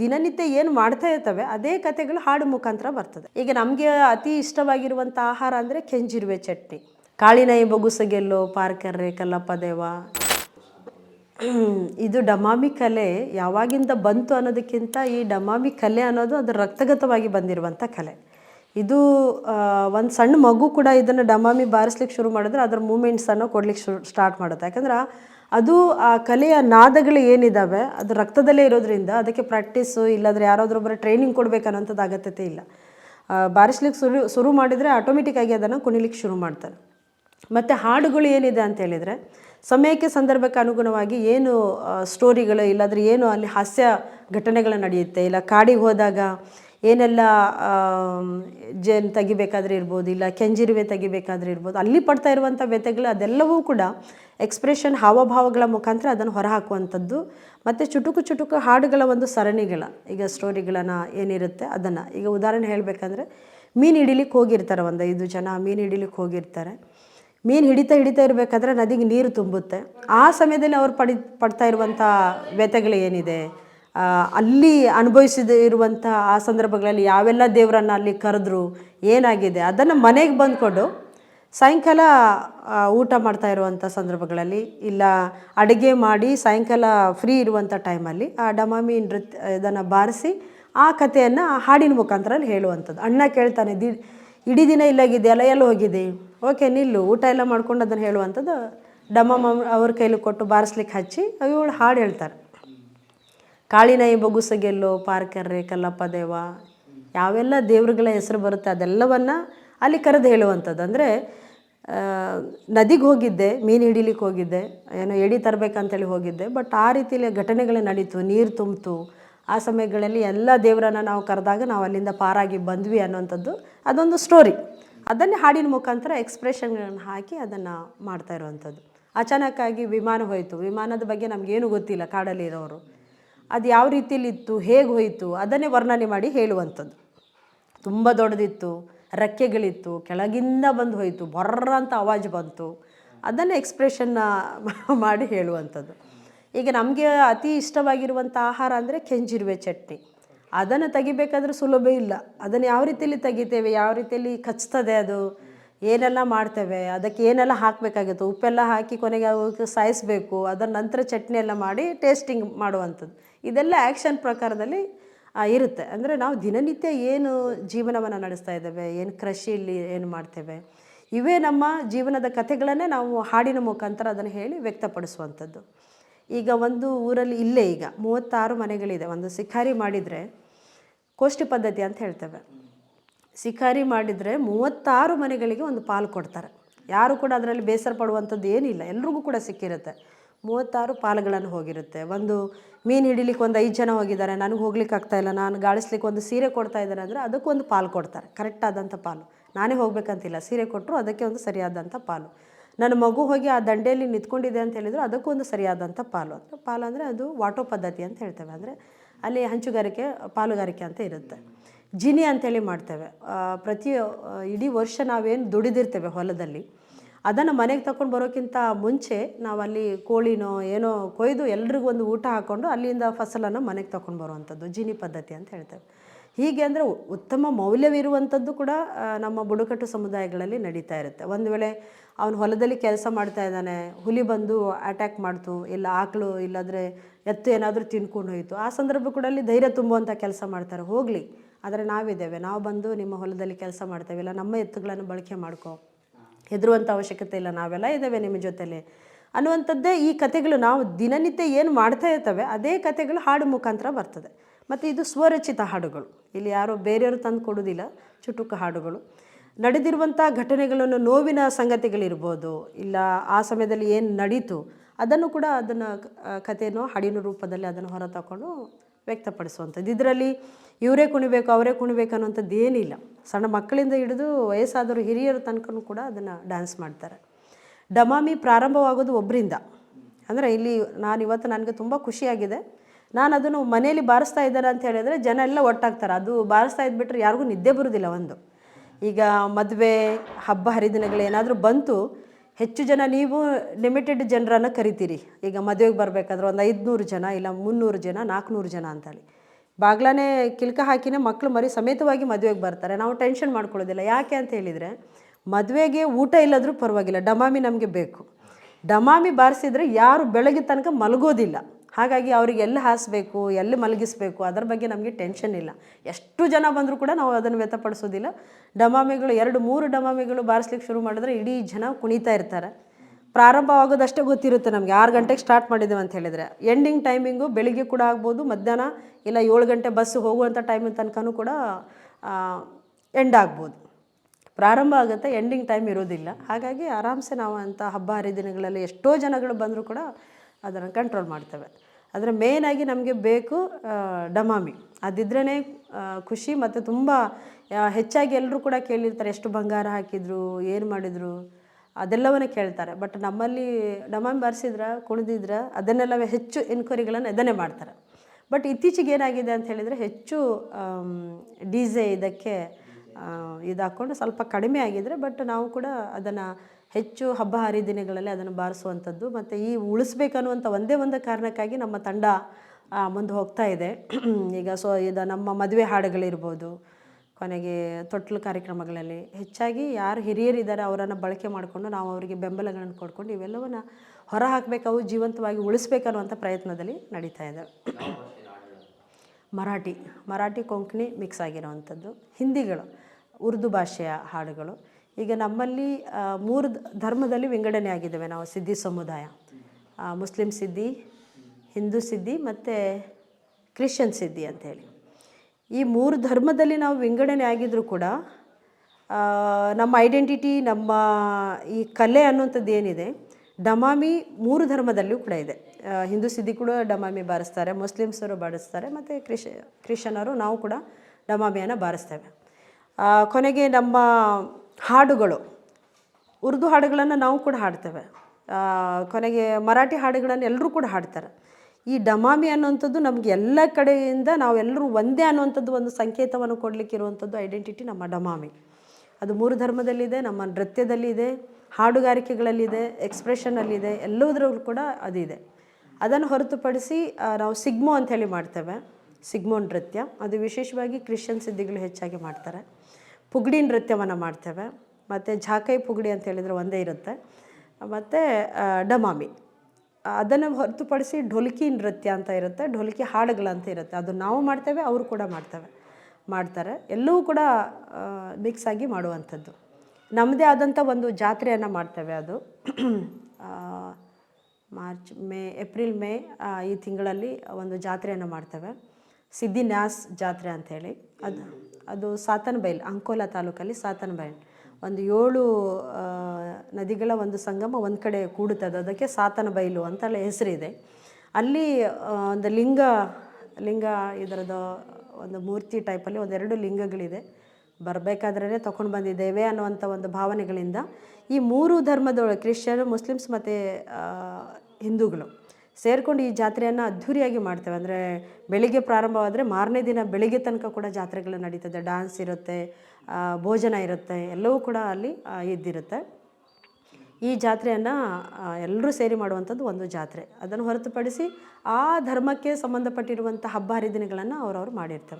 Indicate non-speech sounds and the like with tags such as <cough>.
ದಿನನಿತ್ಯ ಏನು ಮಾಡ್ತಾ ಇರ್ತವೆ, ಅದೇ ಕಥೆಗಳು ಹಾಡು ಮುಖಾಂತರ ಬರ್ತದೆ. ಈಗ ನಮಗೆ ಅತಿ ಇಷ್ಟವಾಗಿರುವಂಥ ಆಹಾರ ಅಂದರೆ ಕೆಂಜಿರುವೆ ಚಟ್ನಿ. ಕಾಳಿನಾಯಿ ಬಗುಸಗೆಲ್ಲೋ, ಪಾರ್ಕರ್ರೆ, ಕಲ್ಲಪ್ಪ ದೇವ. ಇದು ಡಮಾಮಿ ಕಲೆ ಯಾವಾಗಿಂದ ಬಂತು ಅನ್ನೋದಕ್ಕಿಂತ ಈ ಡಮಾಮಿ ಕಲೆ ಅನ್ನೋದು ಅದು ರಕ್ತಗತವಾಗಿ ಬಂದಿರುವಂಥ ಕಲೆ. ಇದು ಒಂದು ಸಣ್ಣ ಮಗು ಕೂಡ ಇದನ್ನು ಡಮಾಮಿ ಬಾರಿಸ್ಲಿಕ್ಕೆ ಶುರು ಮಾಡಿದ್ರೆ ಅದರ ಮೂಮೆಂಟ್ಸನ್ನು ಕೊಡ್ಲಿಕ್ಕೆ ಶುರು, ಸ್ಟಾರ್ಟ್ ಮಾಡುತ್ತೆ. ಯಾಕಂದ್ರೆ ಅದು ಆ ಕಲೆಯ ನಾದಗಳು ಏನಿದ್ದಾವೆ ಅದು ರಕ್ತದಲ್ಲೇ ಇರೋದ್ರಿಂದ ಅದಕ್ಕೆ ಪ್ರಾಕ್ಟೀಸು ಯಾರಾದರೂ ಯಾರಾದ್ರೊಬ್ಬರ ಟ್ರೈನಿಂಗ್ ಕೊಡಬೇಕನ್ನೋಂಥದ್ದು ಅಗತ್ಯತೆ ಇಲ್ಲ. ಬಾರಿಸ್ಲಿಕ್ಕೆ ಶುರು ಶುರು ಮಾಡಿದರೆ ಆಟೋಮೆಟಿಕ್ಕಾಗಿ ಅದನ್ನು ಕುಣಿಲಿಕ್ಕೆ ಶುರು ಮಾಡ್ತಾರೆ. ಮತ್ತು ಹಾಡುಗಳು ಏನಿದೆ ಅಂತ ಹೇಳಿದರೆ, ಸಮಯಕ್ಕೆ ಸಂದರ್ಭಕ್ಕೆ ಅನುಗುಣವಾಗಿ ಏನು ಸ್ಟೋರಿಗಳು ಇಲ್ಲಾದರೆ ಏನು ಅಲ್ಲಿ ಹಾಸ್ಯ ಘಟನೆಗಳು ನಡೆಯುತ್ತೆ, ಇಲ್ಲ ಕಾಡಿಗೆ ಹೋದಾಗ ಏನೆಲ್ಲ ಜೇನು ತೆಗಿಬೇಕಾದ್ರೆ ಇರ್ಬೋದು, ಇಲ್ಲ ಕೆಂಜಿರುವೆ ತೆಗಿಬೇಕಾದ್ರೆ ಇರ್ಬೋದು, ಅಲ್ಲಿ ಪಡ್ತಾ ಇರುವಂಥ ವ್ಯಥೆಗಳು ಅದೆಲ್ಲವೂ ಕೂಡ ಎಕ್ಸ್ಪ್ರೆಷನ್ ಹಾವಭಾವಗಳ ಮುಖಾಂತರ ಅದನ್ನು ಹೊರಹಾಕುವಂಥದ್ದು. ಮತ್ತು ಚುಟುಕು ಚುಟುಕು ಹಾಡುಗಳ ಒಂದು ಸರಣಿಗಳ, ಈಗ ಸ್ಟೋರಿಗಳನ್ನು ಏನಿರುತ್ತೆ ಅದನ್ನು. ಈಗ ಉದಾಹರಣೆ ಹೇಳಬೇಕಂದ್ರೆ, ಮೀನು ಹಿಡಿಲಿಕ್ಕೆ ಹೋಗಿರ್ತಾರೆ ಒಂದು ಐದು ಜನ ಮೀನು ಹಿಡಿಲಿಕ್ಕೆ ಹೋಗಿರ್ತಾರೆ. ಮೀನು ಹಿಡಿತಾ ಹಿಡಿತಾ ಇರಬೇಕಾದ್ರೆ ನದಿಗೆ ನೀರು ತುಂಬುತ್ತೆ. ಆ ಸಮಯದಲ್ಲಿ ಅವ್ರು ಪಡಿ, ಪಡ್ತಾ ಇರುವಂಥ ವ್ಯಥೆಗಳು ಏನಿದೆ? ಅಲ್ಲಿ ಅನುಭವಿಸಿದ ಇರುವಂಥ ಆ ಸಂದರ್ಭಗಳಲ್ಲಿ ಯಾವೆಲ್ಲ ದೇವರನ್ನು ಅಲ್ಲಿ ಕರೆದ್ರು, ಏನಾಗಿದೆ ಅದನ್ನು ಮನೆಗೆ ಬಂದ್ಕೊಂಡು ಸಾಯಂಕಾಲ ಊಟ ಮಾಡ್ತಾ ಇರುವಂಥ ಸಂದರ್ಭಗಳಲ್ಲಿ ಇಲ್ಲ ಅಡುಗೆ ಮಾಡಿ ಸಾಯಂಕಾಲ ಫ್ರೀ ಇರುವಂಥ ಟೈಮಲ್ಲಿ ಆ ಡಮಾಮಿ ನೃತ್ಯ, ಇದನ್ನು ಬಾರಿಸಿ ಆ ಕಥೆಯನ್ನು ಹಾಡಿನ ಮುಖಾಂತರ ಅಲ್ಲಿ ಹೇಳುವಂಥದ್ದು. ಅಣ್ಣ ಕೇಳ್ತಾನೆ, ದಿ, ಇಡೀ ದಿನ ಇಲ್ಲಾಗಿದೆಯಲ್ಲ ಎಲ್ಲ ಹೋಗಿದೆ. ಓಕೆ, ನಿಲ್ಲು, ಊಟ ಎಲ್ಲ ಮಾಡ್ಕೊಂಡು ಅದನ್ನು ಹೇಳುವಂಥದ್ದು. ಡಮಾಮ ಅವ್ರ ಕೈಲಿ ಕೊಟ್ಟು ಬಾರಿಸ್ಲಿಕ್ಕೆ ಹಚ್ಚಿ ಇವಳು ಹಾಡು ಹೇಳ್ತಾರೆ. ಕಾಳಿನಾಯಿ ಬೊಗುಸಗೆಲ್ಲೋ ಪಾರ್ಕರ್ರೆ, ಕಲ್ಲಪ್ಪ ದೇವ, ಯಾವೆಲ್ಲ ದೇವರುಗಳ ಹೆಸರು ಬರುತ್ತೆ ಅದೆಲ್ಲವನ್ನು ಅಲ್ಲಿ ಕರೆದು ಹೇಳುವಂಥದ್ದು. ಅಂದರೆ ನದಿಗೆ ಹೋಗಿದ್ದೆ, ಮೀನು ಹಿಡಿಲಿಕ್ಕೆ ಹೋಗಿದ್ದೆ, ಏನೋ ಎಡಿ ತರಬೇಕಂತೇಳಿ ಹೋಗಿದ್ದೆ, ಬಟ್ ಆ ರೀತಿಯಲ್ಲಿ ಘಟನೆಗಳು ನಡೀತು, ನೀರು ತುಂಬಿತು. ಆ ಸಮಯಗಳಲ್ಲಿ ಎಲ್ಲ ದೇವರನ್ನು ನಾವು ಕರೆದಾಗ ನಾವು ಅಲ್ಲಿಂದ ಪಾರಾಗಿ ಬಂದ್ವಿ ಅನ್ನೋವಂಥದ್ದು ಅದೊಂದು ಸ್ಟೋರಿ ಅದನ್ನೇ ಹಾಡಿನ ಮುಖಾಂತರ ಎಕ್ಸ್ಪ್ರೆಷನ್ಗಳನ್ನು ಹಾಕಿ ಅದನ್ನು ಮಾಡ್ತಾ ಇರುವಂಥದ್ದು. ಅಚಾನಕ್ಕಾಗಿ ವಿಮಾನ ಹೋಯಿತು. ವಿಮಾನದ ಬಗ್ಗೆ ನಮಗೇನು ಗೊತ್ತಿಲ್ಲ ಕಾಡಲ್ಲಿ ಇರೋರು. ಅದು ಯಾವ ರೀತಿಯಲ್ಲಿ ಇತ್ತು ಹೇಗೆ ಹೋಯಿತು, ಅದನ್ನೇ ವರ್ಣನೆ ಮಾಡಿ ಹೇಳುವಂಥದ್ದು. ತುಂಬ ದೊಡ್ಡದಿತ್ತು, ರೆಕ್ಕೆಗಳಿತ್ತು, ಕೆಳಗಿಂದ ಬಂದು ಹೋಯಿತು, ಬರ್ರ ಅಂತ ಅವಾಜ್ ಬಂತು. ಅದನ್ನೇ ಎಕ್ಸ್ಪ್ರೆಷನ್ನ <laughs> ಮಾಡಿ ಹೇಳುವಂಥದ್ದು. ಈಗ ನಮಗೆ ಅತಿ ಇಷ್ಟವಾಗಿರುವಂಥ ಆಹಾರ ಅಂದರೆ ಕೆಂಜಿರುವೆ ಚಟ್ನಿ. ಅದನ್ನು ತೆಗಿಬೇಕಾದ್ರೆ ಸುಲಭ ಇಲ್ಲ. ಅದನ್ನು ಯಾವ ರೀತಿಯಲ್ಲಿ ತೆಗಿತೇವೆ, ಯಾವ ರೀತಿಯಲ್ಲಿ ಕಚ್ತದೆ ಅದು, ಏನೆಲ್ಲ ಮಾಡ್ತೇವೆ, ಅದಕ್ಕೆ ಏನೆಲ್ಲ ಹಾಕಬೇಕಾಗಿತ್ತು, ಉಪ್ಪೆಲ್ಲ ಹಾಕಿ ಕೊನೆಗೆ ಸಾಯಿಸಬೇಕು, ಅದರ ನಂತರ ಚಟ್ನಿ ಎಲ್ಲ ಮಾಡಿ ಟೇಸ್ಟಿಂಗ್ ಮಾಡುವಂಥದ್ದು. ಇದೆಲ್ಲ ಆ್ಯಕ್ಷನ್ ಪ್ರಕಾರದಲ್ಲಿ ಇರುತ್ತೆ. ಅಂದರೆ ನಾವು ದಿನನಿತ್ಯ ಏನು ಜೀವನವನ್ನು ನಡೆಸ್ತಾ ಇದ್ದೇವೆ, ಏನು ಕೃಷಿಯಲ್ಲಿ ಏನು ಮಾಡ್ತೇವೆ, ಇವೇ ನಮ್ಮ ಜೀವನದ ಕಥೆಗಳನ್ನೇ ನಾವು ಹಾಡಿನ ಮುಖಾಂತರ ಅದನ್ನು ಹೇಳಿ ವ್ಯಕ್ತಪಡಿಸುವಂಥದ್ದು. ಈಗ ಒಂದು ಊರಲ್ಲಿ ಇಲ್ಲೇ ಈಗ ಮೂವತ್ತಾರು ಮನೆಗಳಿದೆ. ಒಂದು ಸಿಖಾರಿ ಮಾಡಿದರೆ ಕೋಷ್ಠಿ ಪದ್ಧತಿ ಅಂತ ಹೇಳ್ತೇವೆ. ಸಿಖಾರಿ ಮಾಡಿದರೆ ಮೂವತ್ತಾರು ಮನೆಗಳಿಗೆ ಒಂದು ಪಾಲು ಕೊಡ್ತಾರೆ. ಯಾರು ಕೂಡ ಅದರಲ್ಲಿ ಬೇಸರ ಪಡುವಂಥದ್ದು ಏನಿಲ್ಲ. ಎಲ್ರಿಗೂ ಕೂಡ ಸಿಕ್ಕಿರುತ್ತೆ. ಮೂವತ್ತಾರು ಪಾಲುಗಳನ್ನು ಹೋಗಿರುತ್ತೆ. ಒಂದು ಮೀನು ಹಿಡಿಲಿಕ್ಕೆ ಒಂದು ಐದು ಜನ ಹೋಗಿದ್ದಾರೆ. ನನಗೆ ಹೋಗ್ಲಿಕ್ಕೆ ಆಗ್ತಾ ಇಲ್ಲ. ನಾನು ಗಾಳಿಸ್ಲಿಕ್ಕೆ ಒಂದು ಸೀರೆ ಕೊಡ್ತಾ ಇದ್ದಾರೆ ಅಂದರೆ ಅದಕ್ಕೊಂದು ಪಾಲು ಕೊಡ್ತಾರೆ. ಕರೆಕ್ಟ್ ಆದಂಥ ಪಾಲು. ನಾನೇ ಹೋಗ್ಬೇಕಂತಿಲ್ಲ. ಸೀರೆ ಕೊಟ್ಟರು ಅದಕ್ಕೆ ಒಂದು ಸರಿಯಾದಂಥ ಪಾಲು. ನನ್ನ ಮಗು ಹೋಗಿ ಆ ದಂಡೆಯಲ್ಲಿ ನಿಂತ್ಕೊಂಡಿದೆ ಅಂತ ಹೇಳಿದ್ರು ಅದಕ್ಕೂ ಒಂದು ಸರಿಯಾದಂಥ ಪಾಲು. ಅಂದರೆ ಪಾಲು ಅಂದರೆ ಅದು ವಾಟೋ ಪದ್ಧತಿ ಅಂತ ಹೇಳ್ತೇವೆ. ಅಂದರೆ ಅಲ್ಲಿ ಹಂಚುಗಾರಿಕೆ, ಪಾಲುಗಾರಿಕೆ ಅಂತ ಇರುತ್ತೆ. ಜಿನಿ ಅಂತೇಳಿ ಮಾಡ್ತೇವೆ. ಪ್ರತಿ ಇಡೀ ವರ್ಷ ನಾವೇನು ದುಡಿದಿರ್ತೇವೆ ಹೊಲದಲ್ಲಿ. ಅದನ್ನು ಮನೆಗೆ ತಗೊಂಡು ಬರೋಕ್ಕಿಂತ ಮುಂಚೆ ನಾವು ಅಲ್ಲಿ ಕೋಳಿನೋ ಏನೋ ಕೊಯ್ದು ಎಲ್ರಿಗೂ ಒಂದು ಊಟ ಹಾಕ್ಕೊಂಡು ಅಲ್ಲಿಂದ ಫಸಲನ್ನು ಮನೆಗೆ ತಗೊಂಡು ಬರುವಂಥದ್ದು, ಜಿನಿ ಪದ್ಧತಿ ಅಂತ ಹೇಳ್ತೇವೆ. ಹೀಗೆ ಅಂದರೆ ಉತ್ತಮ ಮೌಲ್ಯವಿರುವಂಥದ್ದು ಕೂಡ ನಮ್ಮ ಬುಡಕಟ್ಟು ಸಮುದಾಯಗಳಲ್ಲಿ ನಡೀತಾ ಇರುತ್ತೆ. ಒಂದು ವೇಳೆ ಅವನು ಹೊಲದಲ್ಲಿ ಕೆಲಸ ಮಾಡ್ತಾ ಇದ್ದಾನೆ, ಹುಲಿ ಬಂದು ಅಟ್ಯಾಕ್ ಮಾಡ್ತು, ಇಲ್ಲ ಆಕಳು ಇಲ್ಲಾದರೆ ಎತ್ತು ಏನಾದರೂ ತಿನ್ಕೊಂಡು ಹೋಯಿತು, ಆ ಸಂದರ್ಭ ಕೂಡ ಅಲ್ಲಿ ಧೈರ್ಯ ತುಂಬುವಂಥ ಕೆಲಸ ಮಾಡ್ತಾರೆ. ಹೋಗಲಿ, ಆದರೆ ನಾವಿದ್ದೇವೆ. ನಾವು ಬಂದು ನಿಮ್ಮ ಹೊಲದಲ್ಲಿ ಕೆಲಸ ಮಾಡ್ತೇವೆ, ಇಲ್ಲ ನಮ್ಮ ಎತ್ತುಗಳನ್ನು ಬಳಕೆ ಮಾಡ್ಕೋ. ಹೆದರುವಂಥ ಅವಶ್ಯಕತೆ ಇಲ್ಲ, ನಾವೆಲ್ಲ ಇದ್ದೇವೆ ನಿಮ್ಮ ಜೊತೆಲಿ. ಅನ್ನುವಂಥದ್ದೇ ಈ ಕಥೆಗಳು ನಾವು ದಿನನಿತ್ಯ ಏನು ಮಾಡ್ತಾ ಇರ್ತವೆ, ಅದೇ ಕಥೆಗಳು ಹಾಡು ಮುಖಾಂತರ ಬರ್ತದೆ. ಮತ್ತು ಇದು ಸ್ವರಚಿತ ಹಾಡುಗಳು. ಇಲ್ಲಿ ಯಾರೋ ಬೇರೆಯವರು ತಂದು ಕೊಡೋದಿಲ್ಲ ಚುಟುಕು ಹಾಡುಗಳು. ನಡೆದಿರುವಂಥ ಘಟನೆಗಳನ್ನು ನೋವಿನ ಸಂಗತಿಗಳಿರ್ಬೋದು, ಇಲ್ಲ ಆ ಸಮಯದಲ್ಲಿ ಏನು ನಡೀತು, ಅದನ್ನು ಕೂಡ ಅದನ್ನು ಕಥೆನೋ ಹಾಡಿನ ರೂಪದಲ್ಲಿ ಅದನ್ನು ಹೊರ ವ್ಯಕ್ತಪಡಿಸುವಂಥದ್ದು. ಇದರಲ್ಲಿ ಇವರೇ ಕುಣಿಬೇಕು, ಅವರೇ ಕುಣಿಬೇಕು ಅನ್ನುವಂಥದ್ದು ಏನಿಲ್ಲ. ಸಣ್ಣ ಮಕ್ಕಳಿಂದ ಹಿಡಿದು ವಯಸ್ಸಾದವರು ಹಿರಿಯರ ತನಕನೂ ಕೂಡ ಅದನ್ನು ಡ್ಯಾನ್ಸ್ ಮಾಡ್ತಾರೆ. ಡಮಾಮಿ ಪ್ರಾರಂಭವಾಗೋದು ಒಬ್ಬರಿಂದ ಅಂದರೆ ಇಲ್ಲಿ ನಾನು ಇವತ್ತು ನನಗೆ ತುಂಬ ಖುಷಿಯಾಗಿದೆ. ನಾನು ಅದನ್ನು ಮನೆಯಲ್ಲಿ ಬಾರಿಸ್ತಾ ಇದ್ದಾರೆ ಅಂತ ಹೇಳಿದರೆ ಜನ ಎಲ್ಲ ಒಟ್ಟಾಗ್ತಾರೆ. ಅದು ಬಾರಿಸ್ತಾ ಇದ್ಬಿಟ್ರೆ ಯಾರಿಗೂ ನಿದ್ದೆ ಬರೋದಿಲ್ಲ ಒಂದು. ಈಗ ಮದುವೆ, ಹಬ್ಬ, ಹರಿದಿನಗಳು ಏನಾದರೂ ಬಂತು ಹೆಚ್ಚು ಜನ ನೀವು ಲಿಮಿಟೆಡ್ ಜನರನ್ನು ಕರಿತೀರಿ. ಈಗ ಮದುವೆಗೆ ಬರಬೇಕಾದ್ರೆ ಒಂದು ಐದುನೂರು ಜನ ಇಲ್ಲ ಮುನ್ನೂರು ಜನ ನಾಲ್ಕುನೂರು ಜನ ಅಂತೇಳಿ. ಬಾಗ್ಲಾನೇ ಕಿಲ್ಕ ಹಾಕಿನೇ ಮಕ್ಕಳು ಮರಿ ಸಮೇತವಾಗಿ ಮದುವೆಗೆ ಬರ್ತಾರೆ. ನಾವು ಟೆನ್ಷನ್ ಮಾಡ್ಕೊಳ್ಳೋದಿಲ್ಲ. ಯಾಕೆ ಅಂತ ಹೇಳಿದರೆ, ಮದುವೆಗೆ ಊಟ ಇಲ್ಲದರೂ ಪರವಾಗಿಲ್ಲ. ಡಮಾಮಿ ನಮಗೆ ಬೇಕು. ಡಮಾಮಿ ಬಾರಿಸಿದರೆ ಯಾರು ಬೆಳಗ್ಗೆ ತನಕ ಮಲಗೋದಿಲ್ಲ. ಹಾಗಾಗಿ ಅವ್ರಿಗೆ ಎಲ್ಲಿ ಹಾಸಬೇಕು, ಎಲ್ಲಿ ಮಲಗಿಸಬೇಕು, ಅದರ ಬಗ್ಗೆ ನಮಗೆ ಟೆನ್ಷನ್ ಇಲ್ಲ. ಎಷ್ಟು ಜನ ಬಂದರೂ ಕೂಡ ನಾವು ಅದನ್ನು ವ್ಯಥಪಡಿಸೋದಿಲ್ಲ. ಡಮಾಮಿಗಳು, ಎರಡು, ಮೂರು ಡಮಾಮಿಗಳು ಬಾರಿಸ್ಲಿಕ್ಕೆ ಶುರು ಮಾಡಿದ್ರೆ ಇಡೀ ಜನ ಕುಣಿತಾ ಇರ್ತಾರೆ. ಪ್ರಾರಂಭವಾಗೋದಷ್ಟೇ ಗೊತ್ತಿರುತ್ತೆ ನಮಗೆ. ಆರು ಗಂಟೆಗೆ ಸ್ಟಾರ್ಟ್ ಮಾಡಿದ್ದೇವೆ ಅಂತ ಹೇಳಿದರೆ. ಎಂಡಿಂಗ್ ಟೈಮಿಂಗು ಬೆಳಿಗ್ಗೆ ಕೂಡ ಆಗ್ಬೋದು, ಮಧ್ಯಾಹ್ನ ಇಲ್ಲ ಏಳು ಗಂಟೆ ಬಸ್ ಹೋಗುವಂಥ ಟೈಮಿನ ತನಕನೂ ಕೂಡ ಎಂಡ್ ಆಗ್ಬೋದು. ಪ್ರಾರಂಭ ಆಗುತ್ತೆ ಎಂಡಿಂಗ್ ಟೈಮ್ ಇರೋದಿಲ್ಲ. ಹಾಗಾಗಿ ಆರಾಮ್ಸೆ ನಾವು ಅಂಥ ಹಬ್ಬ ಹರಿದಿನಗಳಲ್ಲಿ ಎಷ್ಟೋ ಜನಗಳು ಬಂದರೂ ಕೂಡ ಅದನ್ನು ಕಂಟ್ರೋಲ್ ಮಾಡ್ತೇವೆ. ಆದರೆ ಮೇಯ್ನಾಗಿ ನಮಗೆ ಬೇಕು ಡಮಾಮಿ. ಅದಿದ್ರೇ ಖುಷಿ ಮತ್ತು ತುಂಬ ಹೆಚ್ಚಾಗಿ ಎಲ್ಲರೂ ಕೂಡ ಕೇಳಿರ್ತಾರೆ, ಎಷ್ಟು ಬಂಗಾರ ಹಾಕಿದ್ರು, ಏನು ಮಾಡಿದರು? ಅದೆಲ್ಲವನ್ನೇ ಕೇಳ್ತಾರೆ. ಬಟ್ ನಮ್ಮಲ್ಲಿ ಡಮಾಮಿ ಬಾರಿಸಿದ್ರೆ, ಕುಣಿದಿದ್ರ ಅದನ್ನೆಲ್ಲ ಹೆಚ್ಚು ಎನ್ಕ್ವೈರಿಗಳನ್ನು ಇದನ್ನೇ ಮಾಡ್ತಾರೆ. ಬಟ್ ಇತ್ತೀಚೆಗೆ ಏನಾಗಿದೆ ಅಂತ ಹೇಳಿದರೆ, ಹೆಚ್ಚು ಡಿ ಜೆ ಇದಕ್ಕೆ ಇದಾಕೊಂಡು ಸ್ವಲ್ಪ ಕಡಿಮೆ ಆಗಿದ್ರೆ ಬಟ್ ನಾವು ಕೂಡ ಅದನ್ನು ಹೆಚ್ಚು ಹಬ್ಬ ಹರಿದಿನಗಳಲ್ಲಿ ಅದನ್ನು ಬಾರಿಸುವಂಥದ್ದು. ಮತ್ತು ಈ ಉಳಿಸ್ಬೇಕನ್ನುವಂಥ ಒಂದೇ ಒಂದು ಕಾರಣಕ್ಕಾಗಿ ನಮ್ಮ ತಂಡ ಮುಂದೆ ಹೋಗ್ತಾ ಇದೆ. <clears throat> ಈಗ ಸೊ ಇದು ನಮ್ಮ ಮದುವೆ ಹಾಡುಗಳಿರ್ಬೋದು, ಕೊನೆಗೆ ತೊಟ್ಲು ಕಾರ್ಯಕ್ರಮಗಳಲ್ಲಿ ಹೆಚ್ಚಾಗಿ ಯಾರು ಹಿರಿಯರಿದ್ದಾರೆ ಅವರನ್ನು ಬಳಕೆ ಮಾಡಿಕೊಂಡು ನಾವು ಅವರಿಗೆ ಬೆಂಬಲಗಳನ್ನು ಕೊಡ್ಕೊಂಡು ಇವೆಲ್ಲವನ್ನು ಹೊರ ಹಾಕಬೇಕು ಅವು ಜೀವಂತವಾಗಿ ಉಳಿಸ್ಬೇಕನ್ನುವಂಥ ಪ್ರಯತ್ನದಲ್ಲಿ ನಡೀತಾ ಇದೆ. ಮರಾಠಿ ಮರಾಠಿ ಕೊಂಕಣಿ ಮಿಕ್ಸ್ ಆಗಿರುವಂಥದ್ದು. ಹಿಂದಿಗಳು ಉರ್ದು ಭಾಷೆಯ ಹಾಡುಗಳು. ಈಗ ನಮ್ಮಲ್ಲಿ ಮೂರು ಧರ್ಮದಲ್ಲಿ ವಿಂಗಡಣೆ ಆಗಿದ್ದೇವೆ ನಾವು ಸಿದ್ಧಿ ಸಮುದಾಯ. ಮುಸ್ಲಿಂ ಸಿದ್ಧಿ, ಹಿಂದೂ ಸಿದ್ಧಿ ಮತ್ತು ಕ್ರಿಶ್ಚಿಯನ್ ಸಿದ್ಧಿ ಅಂಥೇಳಿ ಈ ಮೂರು ಧರ್ಮದಲ್ಲಿ ನಾವು ವಿಂಗಡಣೆ ಆಗಿದ್ದರೂ ಕೂಡ ನಮ್ಮ ಐಡೆಂಟಿಟಿ, ನಮ್ಮ ಈ ಕಲೆ ಅನ್ನುವಂಥದ್ದು ಏನಿದೆ ಡಮಾಮಿ ಮೂರು ಧರ್ಮದಲ್ಲಿಯೂ ಕೂಡ ಇದೆ. ಹಿಂದೂ ಸಿದ್ಧಿ ಕೂಡ ಡಮಾಮಿ ಬಾರಿಸ್ತಾರೆ, ಮುಸ್ಲಿಮ್ಸರು ಬಾರಿಸ್ತಾರೆ, ಮತ್ತು ಕ್ರಿಶ್ ಕ್ರಿಶ್ಚನರು ನಾವು ಕೂಡ ಡಮಾಮಿಯನ್ನು ಬಾರಿಸ್ತೇವೆ. ಕೊನೆಗೆ ನಮ್ಮ ಹಾಡುಗಳು. ಉರ್ದು ಹಾಡುಗಳನ್ನು ನಾವು ಕೂಡ ಹಾಡ್ತೇವೆ. ಕೊನೆಗೆ ಮರಾಠಿ ಹಾಡುಗಳನ್ನು ಎಲ್ಲರೂ ಕೂಡ ಹಾಡ್ತಾರೆ. ಈ ಡಮಾಮಿ ಅನ್ನುವಂಥದ್ದು ನಮಗೆ ಎಲ್ಲ ಕಡೆಯಿಂದ ನಾವೆಲ್ಲರೂ ಒಂದೇ ಅನ್ನುವಂಥದ್ದು ಒಂದು ಸಂಕೇತವನ್ನು ಕೊಡಲಿಕ್ಕಿರುವಂಥದ್ದು ಐಡೆಂಟಿಟಿ ನಮ್ಮ ಡಮಾಮಿ. ಅದು ಮೂರು ಧರ್ಮದಲ್ಲಿದೆ, ನಮ್ಮ ನೃತ್ಯದಲ್ಲಿದೆ, ಹಾಡುಗಾರಿಕೆಗಳಲ್ಲಿದೆ ಎಕ್ಸ್ಪ್ರೆಷನಲ್ಲಿದೆ ಎಲ್ಲದರಲ್ಲೂ ಕೂಡ ಅದಿದೆ. ಅದನ್ನು ಹೊರತುಪಡಿಸಿ ನಾವು ಸಿಗ್ಮೋ ಅಂಥೇಳಿ ಮಾಡ್ತೇವೆ. ಸಿಗ್ಮೋ ನೃತ್ಯ. ಅದು ವಿಶೇಷವಾಗಿ ಕ್ರಿಶ್ಚಿಯನ್ ಸಿದ್ಧಿಗಳು ಹೆಚ್ಚಾಗಿ ಮಾಡ್ತಾರೆ. ಪುಗಡಿ ನೃತ್ಯವನ್ನು ಮಾಡ್ತೇವೆ. ಮತ್ತು ಝಾಕೈ ಪುಗಡಿ ಅಂತ ಹೇಳಿದರೆ ಒಂದೇ ಇರುತ್ತೆ. ಮತ್ತು ಡಮಾಮಿ. ಅದನ್ನು ಹೊರತುಪಡಿಸಿ ಢೋಲ್ಕಿ ನೃತ್ಯ ಅಂತ ಇರುತ್ತೆ. ಢೋಲ್ಕಿ ಹಾಡುಗಳಂತ ಇರುತ್ತೆ. ಅದು ನಾವು ಮಾಡ್ತೇವೆ, ಅವರು ಕೂಡ ಮಾಡ್ತೇವೆ. ಮಾಡ್ತಾರೆ. ಎಲ್ಲವೂ ಕೂಡ ಮಿಕ್ಸ್ ಆಗಿ ಮಾಡುವಂಥದ್ದು. ನಮ್ಮದೇ ಆದಂಥ ಒಂದು ಜಾತ್ರೆಯನ್ನು ಮಾಡ್ತೇವೆ ಅದು. ಮಾರ್ಚ್, ಮೇ, ಏಪ್ರಿಲ್, ಮೇ ಈ ತಿಂಗಳಲ್ಲಿ ಒಂದು ಜಾತ್ರೆಯನ್ನು ಮಾಡ್ತೇವೆ. ಸಿದ್ಧಿನ್ಯಾಸ್ ಜಾತ್ರೆ ಜಾತ್ರೆ ಅಂಥೇಳಿ ಅದು ಅದು ಸಾತನಬೈಲ್, ಅಂಕೋಲಾ ತಾಲೂಕಲ್ಲಿ ಸಾತನಬೈಲ್. ಒಂದು ಏಳು ನದಿಗಳ ಒಂದು ಸಂಗಮ ಒಂದು ಕಡೆ ಕೂಡುತ್ತದೆ ಅದಕ್ಕೆ ಸಾತನಬೈಲು ಅಂತೆಲ್ಲ ಹೆಸರಿದೆ. ಅಲ್ಲಿ ಒಂದು ಲಿಂಗ ಲಿಂಗ ಇದರದ್ದು ಒಂದು ಮೂರ್ತಿ ಟೈಪಲ್ಲಿ ಒಂದೆರಡು ಲಿಂಗಗಳಿದೆ. ಬರಬೇಕಾದ್ರೇ ತೊಗೊಂಡು ಬಂದಿದ್ದೇವೆ ಅನ್ನುವಂಥ ಒಂದು ಭಾವನೆಗಳಿಂದ ಈ ಮೂರು ಧರ್ಮದೊಳಗೆ ಕ್ರಿಶ್ಚಿಯನ್, ಮುಸ್ಲಿಮ್ಸ್ ಮತ್ತು ಹಿಂದೂಗಳು. ಸೇರ್ಕೊಂಡು ಈ ಜಾತ್ರೆಯನ್ನು ಅದ್ಧೂರಿಯಾಗಿ ಮಾಡ್ತೇವೆ. ಅಂದರೆ ಬೆಳಿಗ್ಗೆ ಪ್ರಾರಂಭವಾದರೆ ಮಾರನೇ ದಿನ ಬೆಳಿಗ್ಗೆ ತನಕ ಕೂಡ ಜಾತ್ರೆಗಳು ನಡೀತದೆ. ಡ್ಯಾನ್ಸ್ ಇರುತ್ತೆ ಭೋಜನ ಇರುತ್ತೆ, ಎಲ್ಲವೂ ಕೂಡ ಅಲ್ಲಿ ಇದ್ದಿರುತ್ತೆ ಈ ಜಾತ್ರೆಯನ್ನು ಎಲ್ಲರೂ ಸೇರಿ ಮಾಡುವಂಥದ್ದು ಒಂದು ಜಾತ್ರೆ. ಅದನ್ನು ಹೊರತುಪಡಿಸಿ ಆ ಧರ್ಮಕ್ಕೆ ಸಂಬಂಧಪಟ್ಟಿರುವಂಥ ಹಬ್ಬ ಹರಿದಿನಗಳನ್ನು ಅವರವರು ಮಾಡಿರ್ತಾರೆ.